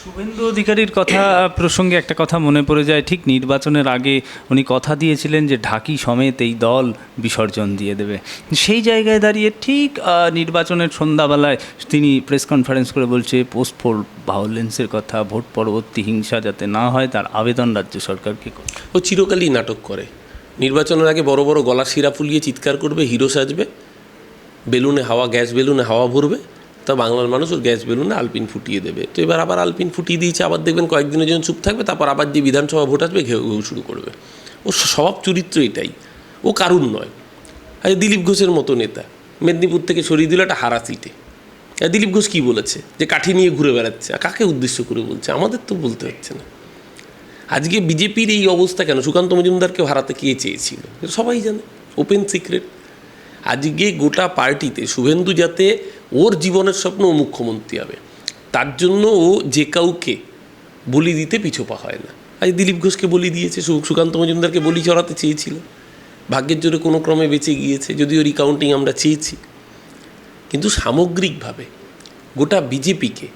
শুভেন্দু অধিকারীর কথা প্রসঙ্গে একটা কথা মনে পড়ে যায়। ঠিক নির্বাচনের আগে উনি কথা দিয়েছিলেন যে ঢাকি সমেত এই দল বিসর্জন দিয়ে দেবে। সেই জায়গায় দাঁড়িয়ে ঠিক নির্বাচনের সন্ধ্যাবেলায় তিনি প্রেস কনফারেন্স করে বলছে, পোস্ট পোল ভায়োলেন্সের কথা, ভোট পরবর্তী হিংসা যাতে না হয়, তার আবেদন রাজ্য সরকারকে ও চিরকালই নাটক করে। নির্বাচনের আগে বড় বড় গলা শিরা ফুলিয়ে চিৎকার করবে, হিরো সাজবে, বেলুনে হাওয়া, গ্যাস বেলুনে হাওয়া ভরবে তা বাংলার মানুষ ওর গ্যাস বেলুনে আলপিন ফুটিয়ে দেবে। তো এবার আবার আলপিন ফুটিয়ে দিয়েছে, আবার দেখবেন কয়েকদিনের জন্য চুপ থাকবে, তারপর আবার যে বিধানসভা ভোট আসবে ঘেউ ঘেউ শুরু করবে। ওর স্বভাব চরিত্র এটাই। ও কারুর নয়। আরে দিলীপ ঘোষের মতো নেতা। মেদিনীপুর থেকে সরিয়ে দিল একটা হারা সিটে। দিলীপ ঘোষ কী বলেছে? যে কাঠি নিয়ে ঘুরে বেড়াচ্ছে। আর কাকে উদ্দেশ্য করে বলছে? আমাদের তো বলতে হচ্ছে না। আজকে বিজেপির এই অবস্থা কেন? সুকান্ত মজুমদারকে হারাতে কে চেয়েছিল? সবাই জানে। Open secret. আজকে গোটা পার্টিতে শুভেন্দু যাতে ওর জীবনের স্বপ্ন ও মুখ্যমন্ত্রী হবে। তার জন্য ও যে কাউকে বলি দিতে পিছোপা হয় না। আজ দিলীপ ঘোষকে বলি দিয়েছে সুকান্ত মজুমদারকে বলি চড়াতে চেয়েছিল। ভাগ্যের জোরে কোনো ক্রমে বেঁচে গিয়েছে, যদিও রিকাউন্টিং আমরা চেয়েছি। কিন্তু সামগ্রিকভাবে গোটা বিজেপিকে,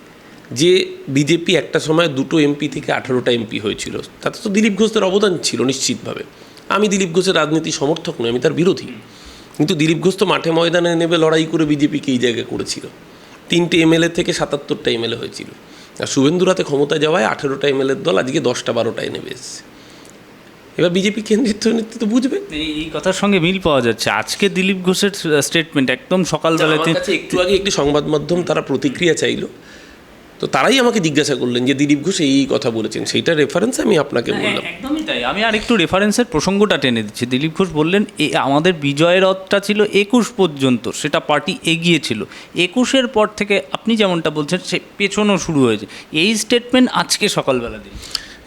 যে বিজেপি একটা সময় দুটো এমপি থেকে আঠারোটা এমপি হয়েছিল, তাতে তো দিলীপ ঘোষের অবদান ছিল নিশ্চিতভাবে। আমি দিলীপ ঘোষের রাজনীতি সমর্থক নই, আমি তার বিরোধী। কিন্তু দিলীপ ঘোষ তো মাঠে ময়দানে নেবে লড়াই করে বিজেপিকে এই জায়গায় করেছিল। তিনটে এমএলএ থেকে সাতাত্তরটা এমএলএ হয়েছিল। আর শুভেন্দুরাতে ক্ষমতা যাওয়ায় আঠেরোটা এমএলএর দল আজকে দশটা বারোটায় নেমে এসছে। এবার বিজেপি কেন্দ্রিত নেতৃত্ব বুঝবে। এই কথার সঙ্গে মিল পাওয়া যাচ্ছে। আজকে দিলীপ ঘোষের স্টেটমেন্ট একদম সকালবেলাতে আমার একটু আগে একটি সংবাদ মাধ্যম তারা প্রতিক্রিয়া চাইলো। তো তারাই আমাকে জিজ্ঞাসা করলেন যে দিলীপ ঘোষ এই কথা বলেছেন সেইটা রেফারেন্স আমি আপনাকে হ্যাঁ, বললাম। একদমই তাই। আমি আর একটু রেফারেন্সের প্রসঙ্গটা টেনে দিচ্ছি। দিলীপ ঘোষ বললেন এ আমাদের বিজয়ের রথটা ছিল একুশ পর্যন্ত সেটা পার্টি এগিয়েছিল একুশের পর থেকে আপনি যেমনটা বলছেন সে পেছনও শুরু হয়েছে। এই স্টেটমেন্ট আজকে সকালবেলা দিন।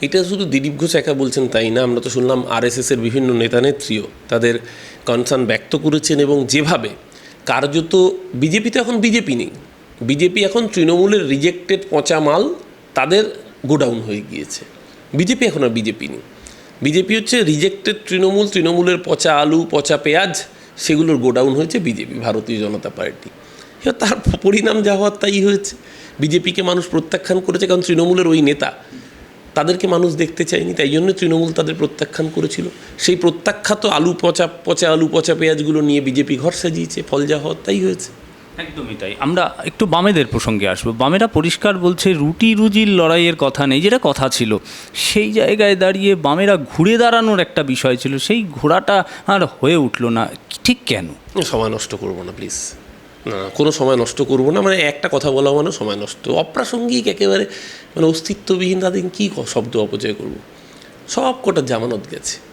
এটা শুধু দিলীপ ঘোষ একা বলছেন তাই না? আমরা তো শুনলাম আরএসএস এর বিভিন্ন নেতানেত্রীও তাদের কনসার্ন ব্যক্ত করেছেন এবং যেভাবে কার্যত বিজেপি তো এখন বিজেপি নেই। বিজেপি এখন তৃণমূলের রিজেক্টেড পচা মাল তাদের গোডাউন হয়ে গিয়েছে। বিজেপি এখন আর বিজেপি নেই। বিজেপি হচ্ছে রিজেক্টেড তৃণমূল, তৃণমূলের পচা আলু, পচা পেঁয়াজ, সেগুলোর গোডাউন হয়েছে বিজেপি, ভারতীয় জনতা পার্টি। তার পরিণাম যা হওয়ার তাই হয়েছে। বিজেপিকে মানুষ প্রত্যাখ্যান করেছে কারণ তৃণমূলের ওই নেতা, তাদেরকে মানুষ দেখতে চায়নি, তাই জন্য তৃণমূল তাদের প্রত্যাখ্যান করেছিল। সেই প্রত্যাখ্যাত আলু, পচা পচা আলু, পচা পেঁয়াজগুলো নিয়ে বিজেপি ঘর সাজিয়েছে, ফল যা হওয়ার তাই হয়েছে। একদমই তাই। আমরা একটু বামেদের প্রসঙ্গে আসব। বামেরা পরিষ্কার বলছে, রুটি রুজির লড়াইয়ের কথা নেই, যেটা কথা ছিল। সেই জায়গায় দাঁড়িয়ে বামেরা ঘুরে দাঁড়ানোর একটা বিষয় ছিল। সেই ঘোড়াটা আর হয়ে উঠল না। ঠিক কেন? সময় নষ্ট করব না প্লিজ না, কোনো সময় নষ্ট করব না। মানে একটা কথা বলা মানে সময় নষ্ট। অপ্রাসঙ্গিক একেবারে মানে অস্তিত্ববিহীন, তাদের কী শব্দ অপচয় করব? সব কটা জামানত গেছে।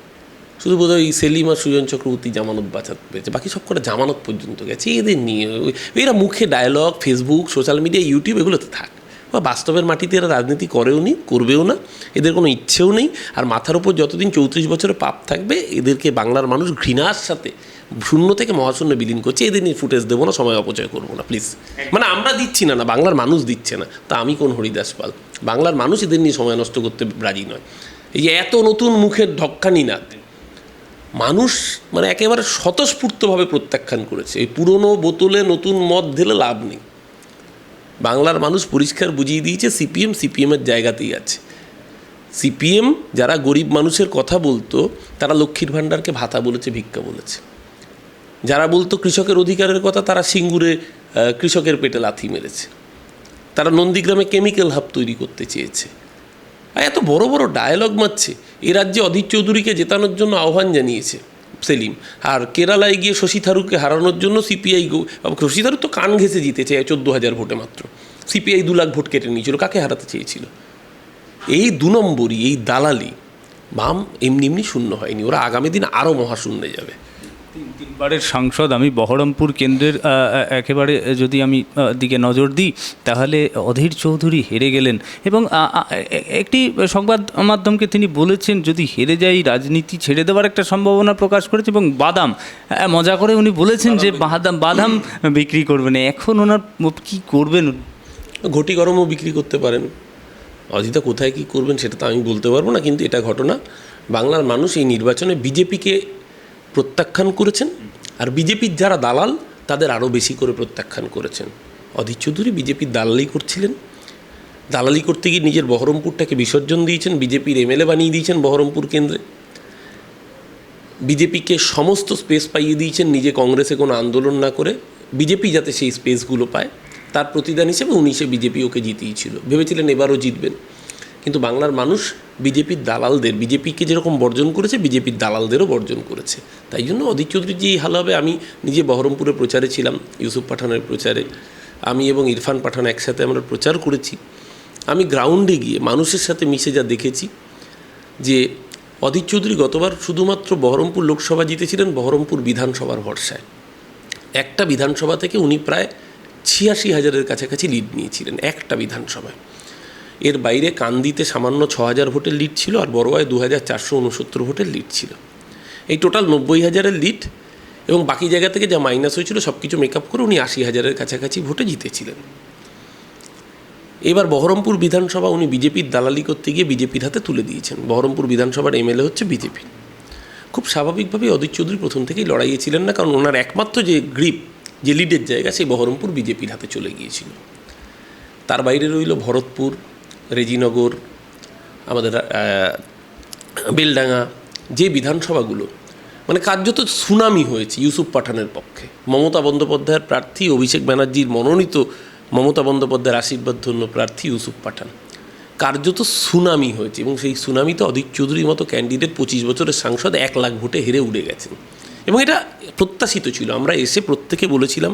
শুধু বোধহয় ওই সেলিম আর সুজন চক্রবর্তী, জামানত বাঁচাতে পেরেছে বাকি সব কটা জামানত পর্যন্ত গেছে। এদের নিয়ে এরা মুখে dialogue Facebook social media YouTube এগুলোতে থাক। বা বাস্তবের মাটিতে এরা রাজনীতি করেও নি, করবেও না। এদের কোনো ইচ্ছেও নেই। আর মাথার উপর যতদিন চৌত্রিশ বছরের পাপ থাকবে, এদেরকে বাংলার মানুষ ঘৃণার সাথে শূন্য থেকে মহাশূন্য বিলীন করছে। এদের নিয়ে ফুটেজ দেবো না, সময় অপচয় করব না প্লিজ মানে আমরা দিচ্ছি না না, বাংলার মানুষ দিচ্ছে না। তা আমি কোন হরিদাস পাল? বাংলার মানুষ এদের নিয়ে সময় নষ্ট করতে রাজি নয়। এই যে এত নতুন মুখের ঢক্কানি না মানুষ মানে একেবারে স্বতঃস্ফূর্তভাবে প্রত্যাখ্যান করেছে। এই পুরনো বোতলে নতুন মদ ঢেলে লাভ নেই। বাংলার মানুষ পরিষ্কার বুঝিয়ে দিয়েছে, সিপিএম সিপিএমের জায়গাতেই আছে। সিপিএম যারা গরিব মানুষের কথা বলতো, তারা লক্ষ্মীর ভাণ্ডারকে ভাতা বলেছে, ভিক্ষা বলেছে। যারা বলতো কৃষকের অধিকারের কথা, তারা সিঙ্গুরে কৃষকের পেটে লাথি মেরেছে। তারা নন্দীগ্রামে কেমিক্যাল হাব তৈরি করতে চেয়েছে। এত বড় বড় ডায়ালগ মারছে। এ রাজ্যে অধীর চৌধুরীকে জেতানোর জন্য আহ্বান জানিয়েছে সেলিম। আর কেরালায় গিয়ে শশী থারুরকে হারানোর জন্য সিপিআই শশী থারুর তো কান ঘেঁষে জিতেছে চোদ্দ হাজার ভোটে মাত্র। সিপিআই দু লাখ ভোট কেটে নিয়েছিল। কাকে হারাতে চেয়েছিল? এই দু নম্বরই, এই দালালি। বাম এমনি এমনি শূন্য হয়নি। ওরা আগামী দিন আরও মহাশূন্যে যাবে। তিন তিনবারের সাংসদ আমি বহরমপুর কেন্দ্রের একেবারে যদি আমি দিকে নজর দিই তাহলে অধীর চৌধুরী হেরে গেলেন। এবং একটি সংবাদ মাধ্যমকে তিনি বলেছেন যদি হেরে যাই রাজনীতি ছেড়ে দেওয়ার একটা সম্ভাবনা প্রকাশ করেছে এবং বাদাম মজা করে উনি বলেছেন যে বাদাম বাদাম বিক্রি করবেন। এখন ওনার কি করবেন? ঘটি গরমও বিক্রি করতে পারেন। অজিতা কোথায় কী করবেন সেটা তো আমি বলতে পারব না কিন্তু এটা ঘটনা। বাংলার মানুষ এই নির্বাচনে বিজেপিকে প্রত্যাখ্যান করেছেন, আর বিজেপির যারা দালাল, তাদের আরও বেশি করে প্রত্যাখ্যান করেছেন। অধীর চৌধুরী বিজেপির দালালি করছিলেন। দালালি করতে গিয়ে নিজের বহরমপুরটাকে বিসর্জন দিয়েছেন, বিজেপির এমএলএ বানিয়ে দিয়েছেন বহরমপুর কেন্দ্রে। বিজেপিকে সমস্ত স্পেস পাইয়ে দিয়েছেন, নিজে কংগ্রেসে কোনো আন্দোলন না করে। বিজেপি যাতে সেই স্পেসগুলো পায়, তার প্রতিদান হিসেবে উনিশে বিজেপি ওকে জিতিয়েছিল। ভেবেছিলেন এবারও জিতবেন। কিন্তু বাংলার মানুষ বিজেপির দালালদের, বিজেপিকে যেরকম বর্জন করেছে, বিজেপির দালালদেরও বর্জন করেছে। তাই জন্য অধীর চৌধুরী যে হাল হবে, আমি নিজে বহরমপুরে প্রচারে ছিলাম, ইউসুফ পাঠানের প্রচারে। আমি এবং ইরফান পাঠান একসাথে আমরা প্রচার করেছি। আমি গ্রাউন্ডে গিয়ে মানুষের সাথে মিশে যা দেখেছি, যে অধীর চৌধুরী গতবার শুধুমাত্র বহরমপুর লোকসভা জিতেছিলেন বহরমপুর বিধানসভার ভরসায়। একটা বিধানসভা থেকে উনি প্রায় ছিয়াশি হাজারের কাছাকাছি লিড নিয়েছিলেন, একটা বিধানসভায়। এর বাইরে কান্দিতে সামান্য ছ হাজার ভোটের লিড ছিল আর বড়োয়ায় দু হাজার চারশো উনসত্তর ভোটের লিড ছিল। এই টোটাল নব্বই হাজারের লিড এবং বাকি জায়গা থেকে যা মাইনাস হয়েছিল সব কিছু মেকআপ করে উনি আশি হাজারের কাছাকাছি ভোটে জিতেছিলেন। এবার বহরমপুর বিধানসভা উনি বিজেপির দালালি করতে গিয়ে বিজেপির হাতে তুলে দিয়েছেন। বহরমপুর বিধানসভার এমএলএ হচ্ছে বিজেপি। খুব স্বাভাবিকভাবেই অধীর চৌধুরী প্রথম থেকেই লড়াইয়ে ছিলেন না, কারণ ওনার একমাত্র যে গ্রিপ, যে লিডের জায়গা, সেই বহরমপুর বিজেপির হাতে চলে গিয়েছিল। তার বাইরে রইল ভরতপুর রেজিনগর, আমাদের বেলডাঙ্গা, যে বিধানসভাগুলো মানে কার্যত সুনামি হয়েছে ইউসুফ পাঠানের পক্ষে। মমতা বন্দ্যোপাধ্যায়ের প্রার্থী অভিষেক ব্যানার্জির মনোনীত মমতা বন্দ্যোপাধ্যায়ের আশীর্বাদ ধন্য প্রার্থী ইউসুফ পাঠান। কার্যত সুনামি হয়েছে এবং সেই সুনামিতে অধীর চৌধুরীর মতো ক্যান্ডিডেট পঁচিশ বছরের সাংসদ এক লাখ ভোটে হেরে উড়ে গেছেন। এবং এটা প্রত্যাশিত ছিল। আমরা এসে প্রত্যেকে বলেছিলাম,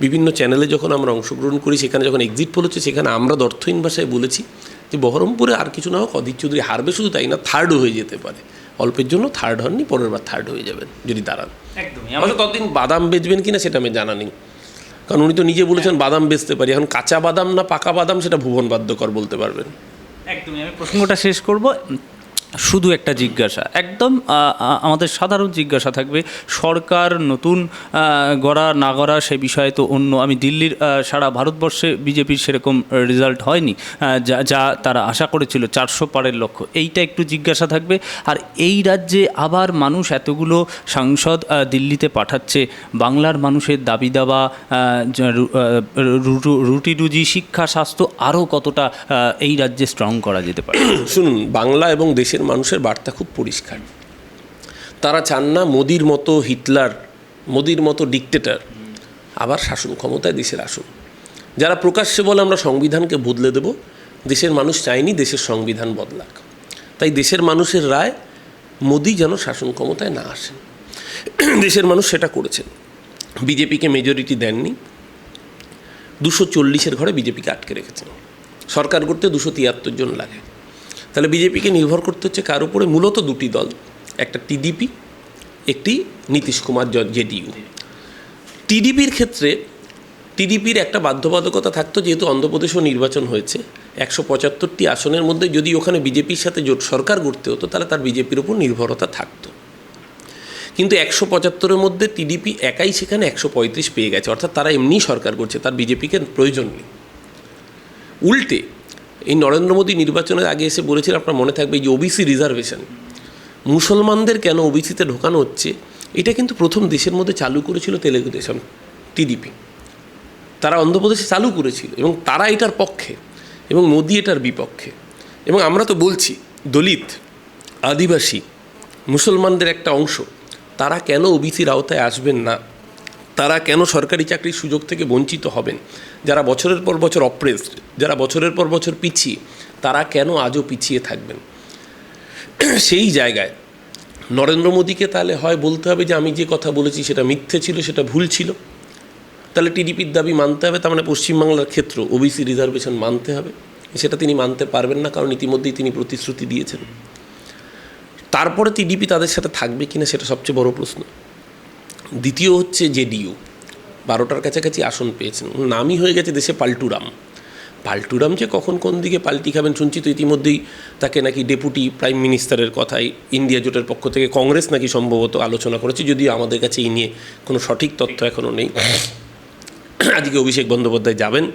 বিভিন্ন চ্যানেলে যখন আমরা অংশগ্রহণ করি, সেখানে যখন এক্সিট পোল হচ্ছে, সেখানে আমরা দর্থহীন ভাষায় বলেছি যে বহরমপুরে আর কিছু না হোক অধীর চৌধুরী হারবে শুধু তাই না থার্ডও হয়ে যেতে পারে। অল্পের জন্য থার্ড হননি পরের বার থার্ড হয়ে যাবেন যদি দাঁড়ান। একদমই ততদিন বাদাম বেচবেন কি না সেটা আমি জানা নেই। কারণ উনি তো নিজে বলেছেন বাদাম বেচতে পারি এখন কাঁচা বাদাম না পাকা বাদাম সেটা ভুবন বাদ্যকর বলতে পারবেন। একদমই আমি প্রসঙ্গটা শেষ করব। শুধু একটা জিজ্ঞাসা, একদম আমাদের সাধারণ জিজ্ঞাসা থাকবে, সরকার নতুন গড়া না গড়া সে বিষয়ে তো অন্য, আমি দিল্লির সারা ভারতবর্ষে বিজেপির সেরকম রেজাল্ট হয়নি যা যা তারা আশা করেছিল, চারশো পারের লক্ষ্য, এইটা একটু জিজ্ঞাসা থাকবে, আর এই রাজ্যে আবার মানুষ এতগুলো সাংসদ দিল্লিতে পাঠাচ্ছে, বাংলার মানুষের দাবি দাবা রুটি রুজি, শিক্ষা, স্বাস্থ্য আরও কতটা এই রাজ্যে স্ট্রং করা যেতে পারে? শুনুন, বাংলা এবং দেশের মানুষের বার্তা খুব পরিষ্কার। তারা চান না মোদির মতো হিটলার, মোদির মতো ডিকটেটর আবার শাসন ক্ষমতায় দেশের আসুন। যারা প্রকাশ্যে বলে আমরা সংবিধানকে বদলে দেব, দেশের মানুষ চায়নি দেশের সংবিধান বদলাক। তাই দেশের মানুষের রায়, মোদি যেন শাসন ক্ষমতায় না আসেন। দেশের মানুষ সেটা করেছেন। বিজেপিকে মেজরিটি দেননি। দুশো চল্লিশের ঘরে বিজেপিকে আটকে রেখেছেন। সরকার করতে দুশো তিয়াত্তর জন লাগে। তাহলে বিজেপিকে নির্ভর করতে হচ্ছে কার উপরে? মূলত দুটি দল, একটা টিডিপি, একটি নীতিশ কুমার জেডিইউ। টিডিপির ক্ষেত্রে, টিডিপির একটা বাধ্যবাধকতা থাকতো যেহেতু অন্ধ্রপ্রদেশও নির্বাচন হয়েছে। একশো পঁচাত্তরটি আসনের মধ্যে যদি ওখানে বিজেপির সাথে জোট সরকার গড়তে হতো, তাহলে তার বিজেপির উপর নির্ভরতা থাকতো। কিন্তু একশো পঁচাত্তরের মধ্যে টিডিপি একাই সেখানে একশো পঁয়ত্রিশ পেয়ে গেছে, অর্থাৎ তারা এমনি সরকার করছে, তার বিজেপিকে প্রয়োজন নেই। উল্টে এই নরেন্দ্র মোদী নির্বাচনের আগে এসে বলেছিল আপনার মনে থাকবে যে ওবিসি রিজার্ভেশন মুসলমানদের কেন ওবিসিতে ঢোকানো হচ্ছে? এটা কিন্তু প্রথম দেশের মধ্যে চালু করেছিল তেলেগু দেশম টিডিপি তারা অন্ধ্রপ্রদেশে চালু করেছিল এবং তারা এটার পক্ষে এবং মোদী এটার বিপক্ষে। এবং আমরা তো বলছি, দলিত, আদিবাসী, মুসলমানদের একটা অংশ, তারা কেন ওবিসির আওতায় আসবেন না? তারা কেন সরকারি চাকরির সুযোগ থেকে বঞ্চিত হবেন? যারা বছরের পর বছর অপ্রেসড যারা বছরের পর বছর পিছিয়ে, তারা কেন আজও পিছিয়ে থাকবেন? সেই জায়গায় নরেন্দ্র মোদীকে তাহলে হয় বলতে হবে যে, আমি যে কথা বলেছি সেটা মিথ্যে ছিল, সেটা ভুল ছিল। তাহলে টিডিপির দাবি মানতে হবে, তার মানে পশ্চিমবাংলার ক্ষেত্র ওবিসি রিজার্ভেশন মানতে হবে। সেটা তিনি মানতে পারবেন না, কারণ ইতিমধ্যেই তিনি প্রতিশ্রুতি দিয়েছেন। তারপরে টিডিপি তাদের সাথে থাকবে কিনা, সেটা সবচেয়ে বড় প্রশ্ন। দ্বিতীয় হচ্ছে জেডিইউ। বারোটার কাছাকাছি আসন পেয়েছেন। নামই হয়ে গেছে দেশে পাল্টুরাম। পাল্টুরাম যে কখন কোন দিকে পাল্টি খাবেন শুনছি তো ইতিমধ্যেই তাকে নাকি ডেপুটি প্রাইম মিনিস্টারের কথাই ইন্ডিয়া জোটের পক্ষ থেকে কংগ্রেস নাকি সম্ভবত আলোচনা করেছে, যদিও আমাদের কাছে এই নিয়ে কোনো সঠিক তথ্য এখনও নেই। আজকে অভিষেক বন্দ্যোপাধ্যায় যাবেন।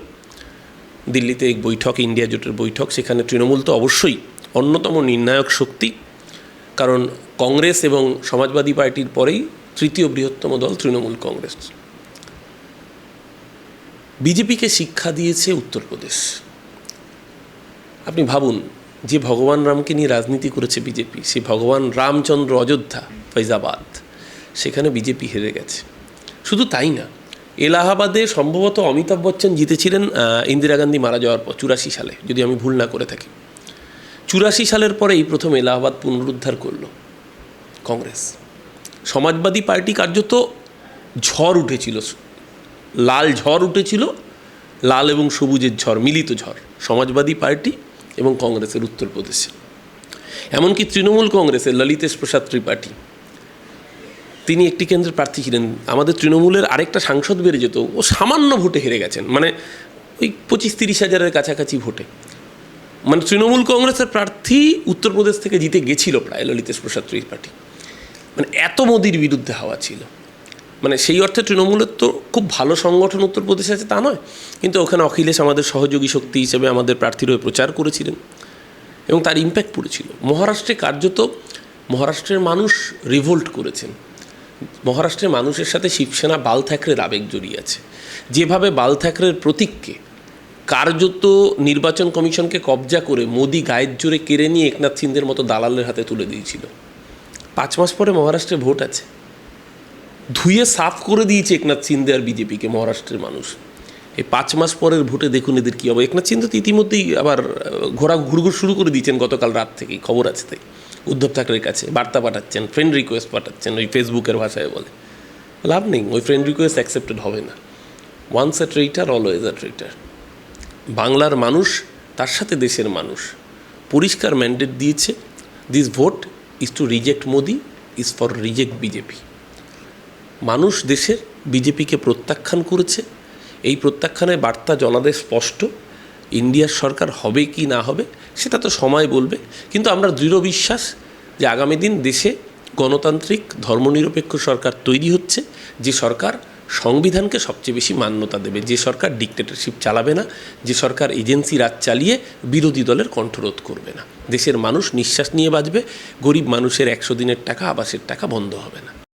দিল্লিতে এক বৈঠক, ইন্ডিয়া জোটের বৈঠক, সেখানে তৃণমূল তো অবশ্যই অন্যতম নির্ণায়ক শক্তি। কারণ কংগ্রেস এবং সমাজবাদী পার্টির পরেই তৃতীয় বৃহত্তম দল তৃণমূল কংগ্রেস। বিজেপিকে শিক্ষা দিয়েছে উত্তরপ্রদেশ। আপনি ভাবুন, যে ভগবান রামকে নিয়ে রাজনীতি করেছে বিজেপি সে ভগবান রামচন্দ্র অযোধ্যা, ফৈজাবাদ, সেখানে বিজেপি হেরে গেছে। শুধু তাই না, এলাহাবাদে সম্ভবত অমিতাভ বচ্চন জিতেছিলেন ইন্দিরা গান্ধী মারা যাওয়ার পর, চুরাশি সালে, যদি আমি ভুল না করে থাকি। চুরাশি সালের পরেই প্রথম এলাহাবাদ পুনরুদ্ধার করল কংগ্রেস। সমাজবাদী পার্টি কার্যত ঝড় উঠেছিল। লাল ঝড় উঠেছিল, লাল এবং সবুজের ঝড়, মিলিত ঝড়, সমাজবাদী পার্টি এবং কংগ্রেসের উত্তরপ্রদেশে। এমনকি তৃণমূল কংগ্রেসের ললিতেশ প্রসাদ ত্রিপাঠী, তিনি একটি কেন্দ্রের প্রার্থী ছিলেন। আমাদের তৃণমূলের আরেকটা সাংসদ বেড়ে যেত, ও সামান্য ভোটে হেরে গেছেন মানে ওই পঁচিশ তিরিশ হাজারের কাছাকাছি ভোটে। মানে তৃণমূল কংগ্রেসের প্রার্থী উত্তরপ্রদেশ থেকে জিতে গেছিল প্রায় ললিতেশ প্রসাদ ত্রিপাঠী। মানে এত মোদির বিরুদ্ধে হাওয়া ছিল। মানে সেই অর্থে তৃণমূলের তো খুব ভালো সংগঠন উত্তরপ্রদেশে আছে, তা নয়। কিন্তু ওখানে অখিলেশ আমাদের সহযোগী শক্তি হিসেবে আমাদের প্রার্থীর হয়ে প্রচার করেছিলেন। এবং তার ইম্প্যাক্ট পড়েছিল। মহারাষ্ট্রে কার্যত মহারাষ্ট্রের মানুষ রিভোল্ট করেছেন। মহারাষ্ট্রের মানুষের সাথে শিবসেনা বাল থ্যাকরের আবেগ জড়িয়ে আছে। যেভাবে বাল থ্যাকরের প্রতীককে কার্যত নির্বাচন কমিশনকে কবজা করে মোদি গায়ের জোরে কেড়ে নিয়ে একনাথ সিন্ধের মতো দালালের হাতে তুলে দিয়েছিল। পাঁচ মাস পরে মহারাষ্ট্রে ভোট আছে। ধুয়ে সাফ করে দিয়েছে একনাথ সিন্ধে আর বিজেপিকে, মহারাষ্ট্রের মানুষ। এই পাঁচ মাস পরের ভোটে দেখুন এদের কী হবে একনাথ সিন্ধে তো ইতিমধ্যেই আবার ঘোরা ঘুরঘুর শুরু করে দিয়েছেন গতকাল রাত থেকেই, খবর আছে তাই। উদ্ধব ঠাকরের কাছে বার্তা পাঠাচ্ছেন ফ্রেন্ড রিকোয়েস্ট পাঠাচ্ছেন, ওই ফেসবুকের ভাষায় বলে। লাভ নেই, ওই ফ্রেন্ড রিকোয়েস্ট অ্যাকসেপ্টেড হবে না। ওয়ান্স আ ট্রেটার অলওয়েজ আ ট্রেটার বাংলার মানুষ, তার সাথে দেশের মানুষ। পরিষ্কার ম্যান্ডেট দিয়েছে। This vote is to reject Modi is for reject BJP মানুষ দেশের বিজেপিকে প্রত্যাখ্যান করেছে। এই প্রত্যাখ্যানের বার্তা জনাদের স্পষ্ট, ইন্ডিয়ার সরকার হবে কি না হবে, সেটা তো সময় বলবে। কিন্তু আমরা দৃঢ় বিশ্বাস যে আগামী দিন দেশে গণতান্ত্রিক, ধর্মনিরপেক্ষ সরকার তৈরি হচ্ছে। যে সরকার সংবিধানকে সবচেয়ে বেশি মান্যতা দেবে। যে সরকার ডিক্টেটরশিপ চালাবে না, যে সরকার এজেন্সি রাজ চালিয়ে বিরোধী দলের কণ্ঠরোধ করবে না। দেশের মানুষ নিঃশ্বাস নিয়ে বাঁচবে, গরিব মানুষের একশো দিনের টাকা, আবাসের টাকা বন্ধ হবে না।